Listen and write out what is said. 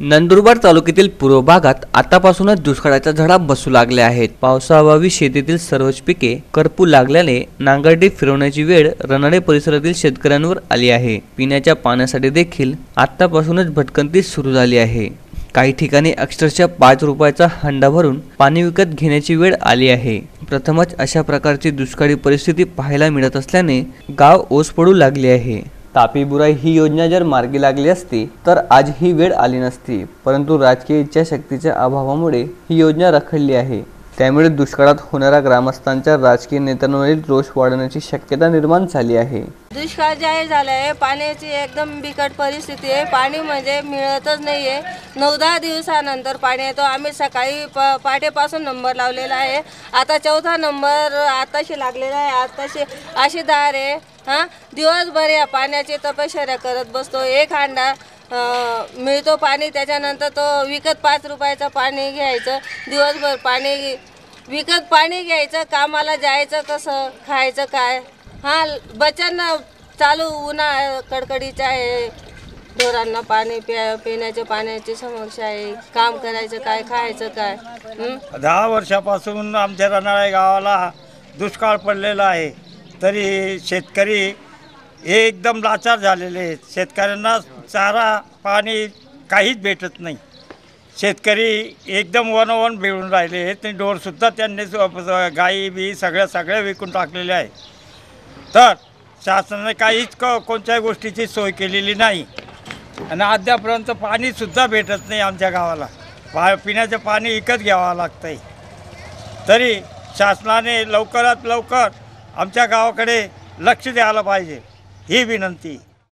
नंदुरबार तालुक्यातील पूर्व भागात आतापासूनच दुष्काळाच्या झडा बसू लागल्या आहेत. पावसाअभावी शेतीतील सर्वच पिके करपू लागल्याने नांगरडी फिरवण्याची वेळ रनाडे परिसरातील शेतकऱ्यांवर आली आहे. पिण्याच्या पाण्यासाठी देखील आतापासूनच भटकंती सुरू झाली आहे. काही ठिकाणी अक्षरशः पाच रुपयाचा हंडा भरून पाणी विकत घेण्याची वेळ आली आहे. प्रथमच अशा प्रकारची दुष्काळी परिस्थिती पाहायला मिळत असल्याने गाव ओस पडू लागले आहे. तापी बुराई ही योजना जर मार्गी लागली असती तर आज ही वेळ आली नसती. परंतु राजकीय इच्छाशक्तीच्या अभावामुळे ही योजना रखडली आहे. त्यामुळे दुष्काळात होणाऱ्या ग्रामस्थांच्या राजकीय नेत्यांवरील रोष वाढण्याची शक्यता निर्माण झाली आहे. दुष्काळ जाहीर झाला आहे पाण्याची एकदम बिकट परिस्थिती आहे. पाणी म्हणजे मिळतच नाही आहे नऊ दहा दिवसानंतर पाणी येतो. आम्ही सकाळी प पाठेपासून नंबर लावलेला आहे. आता चौथा नंबर आताशी लागलेला आहे. आताशी अशी दार आहे. हां? दिवसभर या पाण्याची तपश्चर्या करत बसतो. एक हांडा मिळतो पाणी त्याच्यानंतर तो विकत पाच रुपयाचं पाणी घ्यायचं. दिवसभर पाणी विकत पाणी घ्यायचं कामाला जायचं कसं खायचं काय? हा बच्चांना चालू उन्हा कडकडीचं आहे. ढोरांना पाणी प्या पिण्याच्या पाण्याची समस्या आहे. काम करायचं काय खायचं काय? दहा वर्षापासून आमच्या रनाळे गावाला दुष्काळ पडलेला आहे. तरी शेतकरी हे एकदम लाचार झालेले आहेत. शेतकऱ्यांना चारा पाणी काहीच भेटत नाही. शेतकरी एकदम वनवन मिळून राहिले आहेत. आणि डोरसुद्धा त्यांनी गाई बी सगळ्या सगळ्या विकून टाकलेले आहे तर शासनाने काहीच क कोणत्याही गोष्टीची सोय केलेली नाही. आणि अद्यापर्यंत पाणीसुद्धा भेटत नाही आमच्या गावाला. पा पिण्याचं पाणी विकत घ्यावं लागतं आहे तरी शासनाने लवकरात लवकर आमच्या गावाकडे लक्ष द्यायला पाहिजे. ही विनंती.